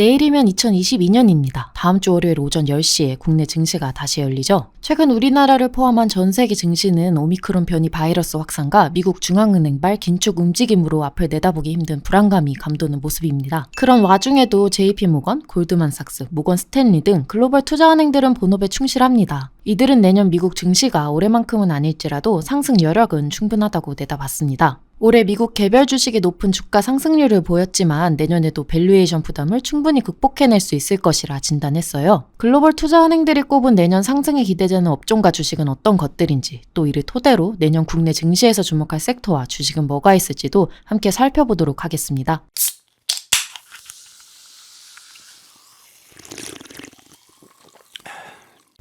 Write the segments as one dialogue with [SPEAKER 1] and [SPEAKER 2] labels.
[SPEAKER 1] 내일이면 2022년입니다. 다음 주 월요일 오전 10시에 국내 증시가 다시 열리죠. 최근 우리나라를 포함한 전 세계 증시는 오미크론 변이 바이러스 확산과 미국 중앙은행 발 긴축 움직임으로 앞을 내다보기 힘든 불안감이 감도는 모습입니다. 그런 와중에도 JP모건, 골드만삭스, 모건 스탠리 등 글로벌 투자은행들은 본업에 충실합니다. 이들은 내년 미국 증시가 올해만큼은 아닐지라도 상승 여력은 충분하다고 내다봤습니다. 올해 미국 개별 주식이 높은 주가 상승률을 보였지만 내년에도 밸류에이션 부담을 충분히 극복해낼 수 있을 것이라 진단했어요. 글로벌 투자은행들이 꼽은 내년 상승에 기대되는 업종과 주식은 어떤 것들인지 또 이를 토대로 내년 국내 증시에서 주목할 섹터와 주식은 뭐가 있을지도 함께 살펴보도록 하겠습니다.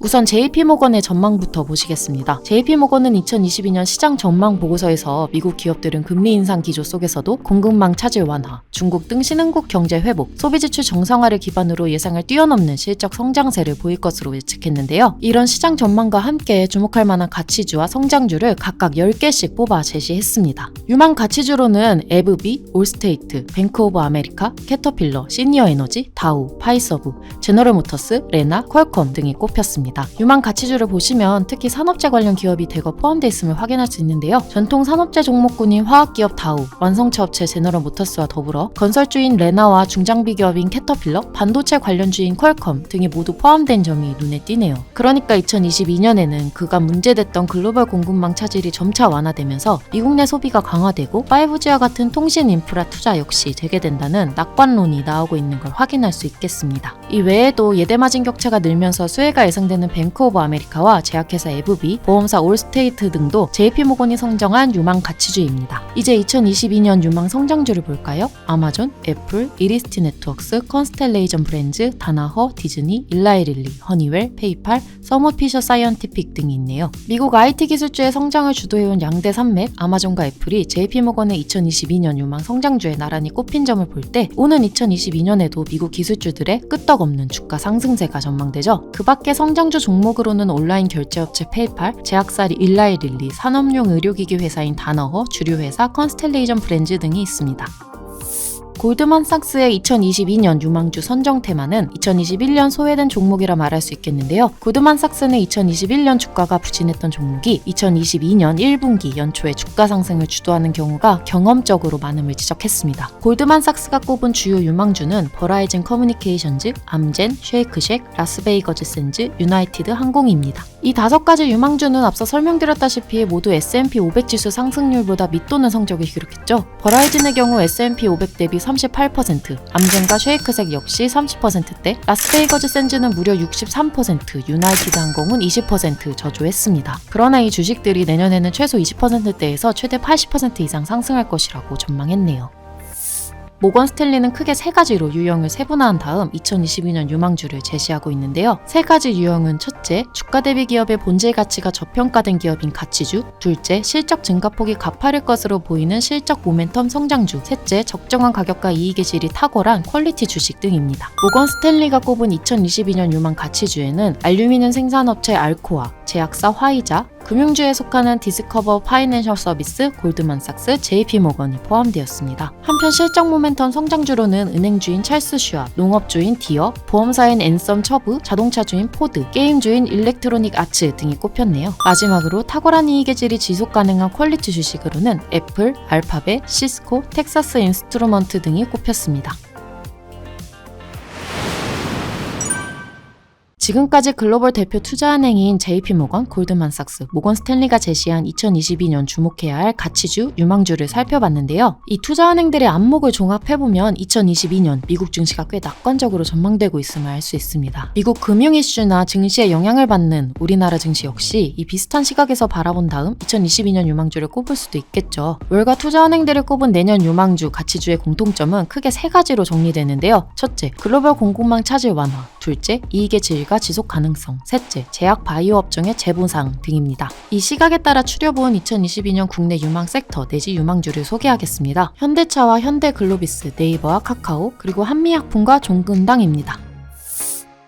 [SPEAKER 1] 우선 JP모건의 전망부터 보시겠습니다. JP모건은 2022년 시장 전망 보고서에서 미국 기업들은 금리 인상 기조 속에서도 공급망 차질 완화, 중국 등 신흥국 경제 회복, 소비 지출 정상화를 기반으로 예상을 뛰어넘는 실적 성장세를 보일 것으로 예측했는데요. 이런 시장 전망과 함께 주목할 만한 가치주와 성장주를 각각 10개씩 뽑아 제시했습니다. 유망 가치주로는 에브비, 올스테이트, 뱅크 오브 아메리카, 캐터필러, 시니어 에너지, 다우, 파이서브, 제너럴 모터스, 레나, 퀄컴 등이 꼽혔습니다. 유망 가치주를 보시면 특히 산업재 관련 기업이 대거 포함되어 있음을 확인할 수 있는데요. 전통 산업재 종목군인 화학기업 다우, 완성차 업체 제너럴 모터스와 더불어 건설주인 레나와 중장비 기업인 캐터필러, 반도체 관련주인 퀄컴 등이 모두 포함된 점이 눈에 띄네요. 그러니까 2022년에는 그간 문제됐던 글로벌 공급망 차질이 점차 완화되면서 미국 내 소비가 강화되고 5G와 같은 통신 인프라 투자 역시 재개된다는 낙관론이 나오고 있는 걸 확인할 수 있겠습니다. 이 외에도 예대마진 격차가 늘면서 수혜가 예상되는 뱅크 오브 아메리카와 제약회사 에브비, 보험사 올스테이트 등도 JP모건이 성정한 유망 가치주입니다. 이제 2022년 유망 성장주를 볼까요? 아마존, 애플, 이리스티 네트워크스, 컨스텔레이션 브랜즈, 다나허, 디즈니, 일라이릴리, 허니웰, 페이팔, 서머피셔 사이언티픽 등이 있네요. 미국 IT 기술주의 성장을 주도해온 양대 산맥 아마존과 애플이 JP모건의 2022년 유망 성장주에 나란히 꼽힌 점을 볼 때 오는 2022년에도 미국 기술주들의 끄떡없는 주가 상승세가 전망되죠. 그 밖에 성장 주 종목으로는 온라인 결제업체 페이팔, 제약사 일라이 릴리, 산업용 의료기기 회사인 다너허, 주류회사 컨스텔레이션 브랜즈 등이 있습니다. 골드만삭스의 2022년 유망주 선정 테마는 2021년 소외된 종목이라 말할 수 있겠는데요. 골드만삭스는 2021년 주가가 부진했던 종목이 2022년 1분기 연초에 주가 상승을 주도하는 경우가 경험적으로 많음을 지적했습니다. 골드만삭스가 꼽은 주요 유망주는 버라이즌 커뮤니케이션즈, 암젠, 쉐이크쉑, 라스베이거즈 샌즈, 유나이티드 항공입니다. 이 다섯 가지 유망주는 앞서 설명드렸다시피 모두 S&P 500 지수 상승률보다 밑도는 성적을 기록했죠. 버라이즌의 경우 S&P 500 대비 38%, 암젠과 쉐이크색 역시 30%대, 라스베이거즈 샌즈는 무려 63%, 유나이티드 항공은 20% 저조했습니다. 그러나 이 주식들이 내년에는 최소 20%대에서 최대 80% 이상 상승할 것이라고 전망했네요. 모건 스탠리는 크게 세 가지로 유형을 세분화한 다음 2022년 유망주를 제시하고 있는데요. 세 가지 유형은 첫째, 주가 대비 기업의 본질 가치가 저평가된 기업인 가치주, 둘째, 실적 증가폭이 가파를 것으로 보이는 실적 모멘텀 성장주, 셋째, 적정한 가격과 이익의 질이 탁월한 퀄리티 주식 등입니다. 모건 스탠리가 꼽은 2022년 유망 가치주에는 알루미늄 생산업체 알코아, 제약사 화이자, 금융주에 속하는 디스커버 파이낸셜 서비스, 골드만삭스, JP모건이 포함되었습니다. 한편 실적 모멘텀 성장주로는 은행주인 찰스 슈아, 농업주인 디어, 보험사인 앤썸 처브, 자동차주인 포드, 게임주인 일렉트로닉 아츠 등이 꼽혔네요. 마지막으로 탁월한 이익의 질이 지속 가능한 퀄리티 주식으로는 애플, 알파벳, 시스코, 텍사스 인스트루먼트 등이 꼽혔습니다. 지금까지 글로벌 대표 투자은행인 JP모건, 골드만삭스, 모건 스탠리가 제시한 2022년 주목해야 할 가치주, 유망주를 살펴봤는데요. 이 투자은행들의 안목을 종합해보면 2022년 미국 증시가 꽤 낙관적으로 전망되고 있음을 알 수 있습니다. 미국 금융 이슈나 증시에 영향을 받는 우리나라 증시 역시 이 비슷한 시각에서 바라본 다음 2022년 유망주를 꼽을 수도 있겠죠. 월가 투자은행들을 꼽은 내년 유망주, 가치주의 공통점은 크게 세 가지로 정리되는데요. 첫째, 글로벌 공급망 차질 완화. 둘째, 이익의 질과 지속 가능성. 셋째, 제약 바이오 업종의 재보상 등입니다. 이 시각에 따라 추려본 2022년 국내 유망 섹터 내지 유망주를 소개하겠습니다. 현대차와 현대글로비스, 네이버와 카카오, 그리고 한미약품과 종근당입니다.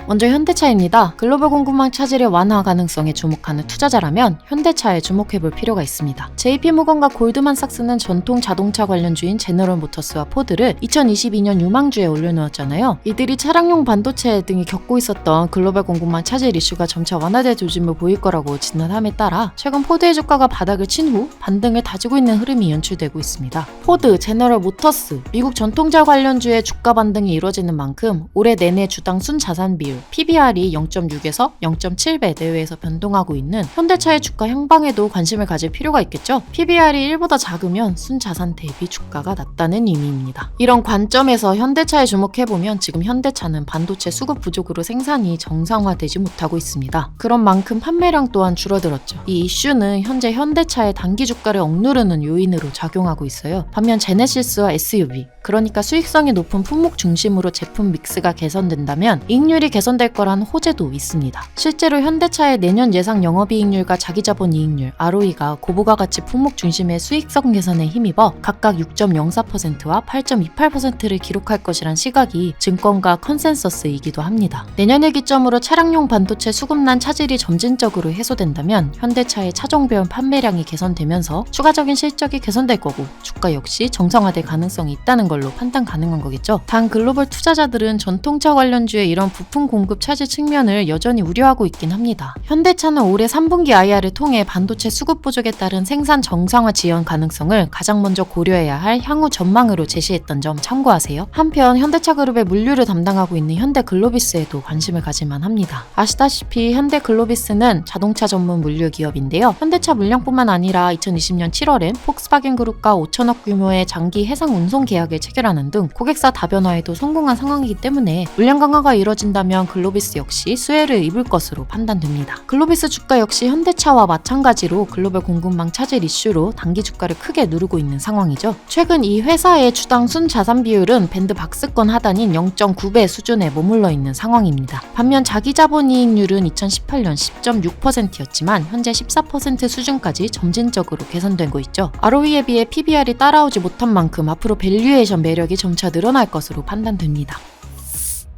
[SPEAKER 1] 먼저 현대차입니다. 글로벌 공급망 차질의 완화 가능성에 주목하는 투자자라면 현대차에 주목해볼 필요가 있습니다. JP모건과 골드만삭스는 전통 자동차 관련주인 제너럴 모터스와 포드를 2022년 유망주에 올려놓았잖아요. 이들이 차량용 반도체 등이 겪고 있었던 글로벌 공급망 차질 이슈가 점차 완화될 조짐을 보일 거라고 진단함에 따라 최근 포드의 주가가 바닥을 친 후 반등을 다지고 있는 흐름이 연출되고 있습니다. 포드, 제너럴 모터스, 미국 전통차 관련주의 주가 반등이 이루어지는 만큼 올해 내내 주당 순자산 비율 PBR이 0.6에서 0.7배 내외에서 변동하고 있는 현대차의 주가 향방에도 관심을 가질 필요가 있겠죠. PBR이 1보다 작으면 순자산 대비 주가가 낮다는 의미입니다. 이런 관점에서 현대차에 주목해보면 지금 현대차는 반도체 수급 부족으로 생산이 정상화되지 못하고 있습니다. 그런 만큼 판매량 또한 줄어들었죠. 이 이슈는 현재 현대차의 단기 주가를 억누르는 요인으로 작용하고 있어요. 반면 제네시스와 SUV, 그러니까 수익성이 높은 품목 중심으로 제품 믹스가 개선된다면 이익률이 개선될 거란 호재도 있습니다. 실제로 현대차의 내년 예상 영업이익률과 자기자본 이익률 ROE가 고부가 가치 품목 중심의 수익성 개선에 힘입어 각각 6.04%와 8.28%를 기록할 것이란 시각이 증권가 컨센서스이기도 합니다. 내년을 기점으로 차량용 반도체 수급난 차질이 점진적으로 해소된다면 현대차의 차종별 판매량이 개선되면서 추가적인 실적이 개선될 거고 주가 역시 정상화될 가능성이 있다는 걸로 판단 가능한 거겠죠. 단 글로벌 투자자들은 전통차 관련주의 이런 부품 공급 차질 측면을 여전히 우려하고 있긴 합니다. 현대차는 올해 3분기 IR을 통해 반도체 수급 부족에 따른 생산 정상화 지연 가능성을 가장 먼저 고려해야 할 향후 전망으로 제시했던 점 참고하세요. 한편 현대차 그룹의 물류를 담당하고 있는 현대 글로비스에도 관심을 가질만 합니다. 아시다시피 현대 글로비스는 자동차 전문 물류 기업인데요. 현대차 물량뿐만 아니라 2020년 7월엔 폭스바겐 그룹과 5천억 규모의 장기 해상 운송 계약을 체결하는 등 고객사 다변화에도 성공한 상황이기 때문에 물량 강화가 이뤄진다면 글로비스 역시 수혜를 입을 것으로 판단됩니다. 글로비스 주가 역시 현대차와 마찬가지로 글로벌 공급망 차질 이슈로 단기 주가를 크게 누르고 있는 상황이죠. 최근 이 회사의 주당 순 자산 비율은 밴드 박스권 하단인 0.9배 수준에 머물러 있는 상황입니다. 반면 자기 자본 이익률은 2018년 10.6%였지만 현재 14% 수준까지 점진적으로 개선되고 있죠. ROE에 비해 PBR이 따라오지 못한 만큼 앞으로 밸류에이션 매력이 점차 늘어날 것으로 판단됩니다.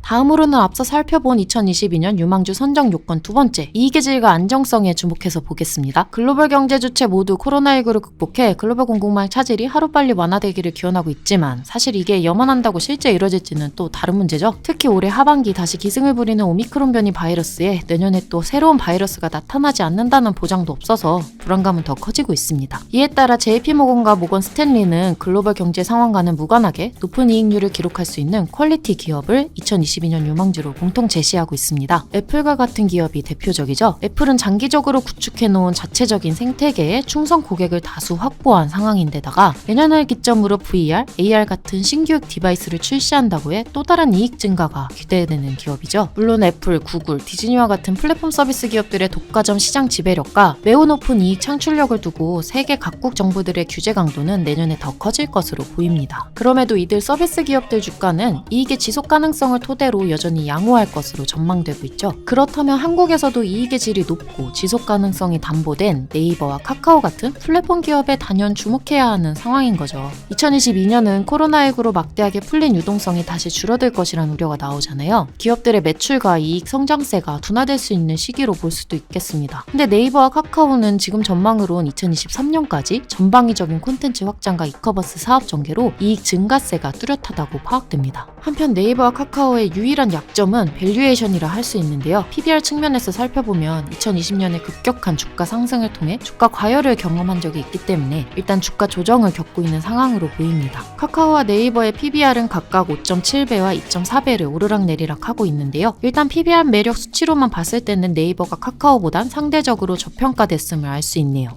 [SPEAKER 1] 다음으로는 앞서 살펴본 2022년 유망주 선정 요건 두 번째, 이익의 질과 안정성에 주목해서 보겠습니다. 글로벌 경제 주체 모두 코로나19를 극복해 글로벌 공급망 차질이 하루빨리 완화되기를 기원하고 있지만 사실 이게 염원한다고 실제 이뤄질지는 또 다른 문제죠. 특히 올해 하반기 다시 기승을 부리는 오미크론 변이 바이러스에 내년에 또 새로운 바이러스가 나타나지 않는다는 보장도 없어서 불안감은 더 커지고 있습니다. 이에 따라 JP모건과 모건 스탠리는 글로벌 경제 상황과는 무관하게 높은 이익률을 기록할 수 있는 퀄리티 기업을 2022년 유망주로 공통 제시하고 있습니다. 애플과 같은 기업이 대표적이죠. 애플은 장기적으로 구축해놓은 자체적인 생태계에 충성 고객을 다수 확보한 상황인데다가 내년을 기점으로 VR, AR 같은 신규 디바이스를 출시한다고 해 또 다른 이익 증가가 기대되는 기업이죠. 물론 애플, 구글, 디즈니와 같은 플랫폼 서비스 기업들의 독과점 시장 지배력과 매우 높은 이익 창출력을 두고 세계 각국 정부들의 규제 강도는 내년에 더 커질 것으로 보입니다. 그럼에도 이들 서비스 기업들 주가는 이익의 지속 가능성을 토대 로 여전히 양호할 것으로 전망되고 있죠. 그렇다면 한국에서도 이익의 질이 높고 지속 가능성이 담보된 네이버와 카카오 같은 플랫폼 기업에 단연 주목해야 하는 상황인 거죠. 2022년은 코로나19로 막대하게 풀린 유동성이 다시 줄어들 것이란 우려가 나오잖아요. 기업들의 매출과 이익 성장세가 둔화될 수 있는 시기로 볼 수도 있겠습니다. 근데 네이버와 카카오는 지금 전망으론 2023년까지 전방위적인 콘텐츠 확장과 이커버스 사업 전개로 이익 증가세가 뚜렷하다고 파악됩니다. 한편 네이버와 카카오의 유일한 약점은 밸류에이션이라 할 수 있는데요. PBR 측면에서 살펴보면 2020년에 급격한 주가 상승을 통해 주가 과열을 경험한 적이 있기 때문에 일단 주가 조정을 겪고 있는 상황으로 보입니다. 카카오와 네이버의 PBR은 각각 5.7배와 2.4배를 오르락내리락 하고 있는데요. 일단 PBR 매력 수치로만 봤을 때는 네이버가 카카오보단 상대적으로 저평가됐음을 알 수 있네요.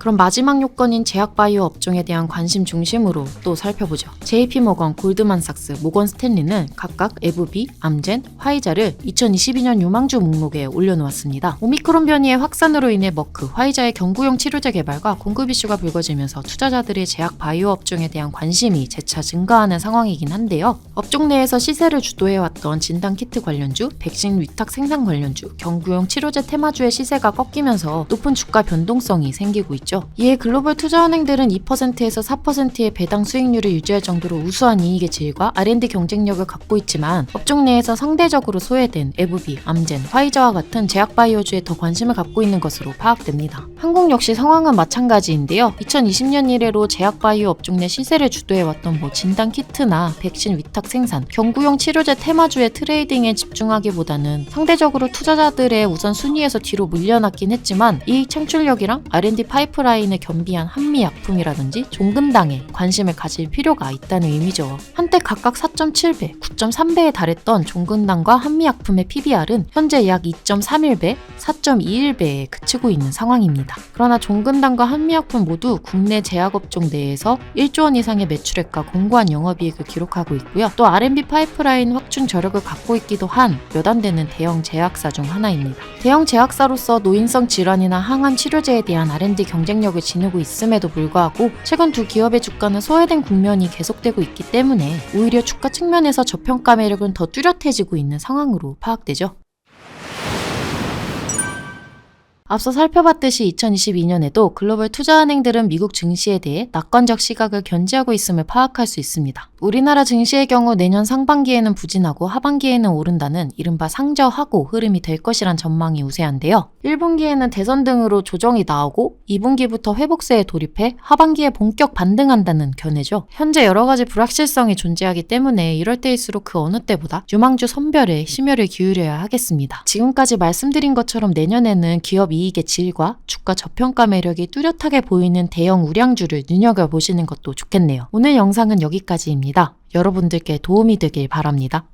[SPEAKER 1] 그럼 마지막 요건인 제약바이오 업종에 대한 관심 중심으로 또 살펴보죠. JP모건, 골드만삭스, 모건 스탠리는 각각 에브비, 암젠, 화이자를 2022년 유망주 목록에 올려놓았습니다. 오미크론 변이의 확산으로 인해 머크, 화이자의 경구용 치료제 개발과 공급 이슈가 불거지면서 투자자들의 제약 바이오 업종에 대한 관심이 재차 증가하는 상황이긴 한데요. 업종 내에서 시세를 주도해왔던 진단키트 관련주, 백신 위탁 생산 관련주, 경구용 치료제 테마주의 시세가 꺾이면서 높은 주가 변동성이 생기고 있죠. 있죠. 이에 글로벌 투자은행들은 2%에서 4%의 배당 수익률을 유지할 정도로 우수한 이익의 질과 R&D 경쟁력을 갖고 있지만 업종 내에서 상대적으로 소외된 에브비, 암젠, 화이자와 같은 제약바이오주에 더 관심을 갖고 있는 것으로 파악됩니다. 한국 역시 상황은 마찬가지인데요. 2020년 이래로 제약바이오 업종 내 시세를 주도해왔던 뭐 진단 키트나 백신 위탁 생산, 경구용 치료제 테마주의 트레이딩에 집중하기보다는 상대적으로 투자자들의 우선 순위에서 뒤로 물려났긴 했지만 이익 창출력이랑 R&D 파이프 라인을 겸비한 한미약품이라든지 종근당에 관심을 가질 필요가 있다는 의미죠. 한때 각각 4.7배, 9.3배에 달했던 종근당과 한미약품의 PBR은 현재 약 2.31배, 4.21배에 그치고 있는 상황입니다. 그러나 종근당과 한미약품 모두 국내 제약업종 내에서 1조 원 이상의 매출액과 공고한 영업이익을 기록하고 있고요. 또 R&B 파이프라인 확충 저력을 갖고 있기도 한 몇 안 되는 대형 제약사 중 하나입니다. 대형 제약사로서 노인성 질환이나 항암 치료제에 대한 R&D 경쟁력을 지니고 있음에도 불구하고 최근 두 기업의 주가는 소외된 국면이 계속되고 있기 때문에 오히려 주가 측면에서 저평가 매력은 더 뚜렷해지고 있는 상황으로 파악되죠. 앞서 살펴봤듯이 2022년에도 글로벌 투자은행들은 미국 증시에 대해 낙관적 시각을 견지하고 있음을 파악할 수 있습니다. 우리나라 증시의 경우 내년 상반기에는 부진하고 하반기에는 오른다는 이른바 상저하고 흐름이 될 것이란 전망이 우세한데요. 1분기에는 대선 등으로 조정이 나오고 2분기부터 회복세에 돌입해 하반기에 본격 반등한다는 견해죠. 현재 여러 가지 불확실성이 존재하기 때문에 이럴 때일수록 그 어느 때보다 유망주 선별에 심혈을 기울여야 하겠습니다. 지금까지 말씀드린 것처럼 내년에는 기업 이익의 질과 주가 저평가 매력이 뚜렷하게 보이는 대형 우량주를 눈여겨보시는 것도 좋겠네요. 오늘 영상은 여기까지입니다. 여러분들께 도움이 되길 바랍니다.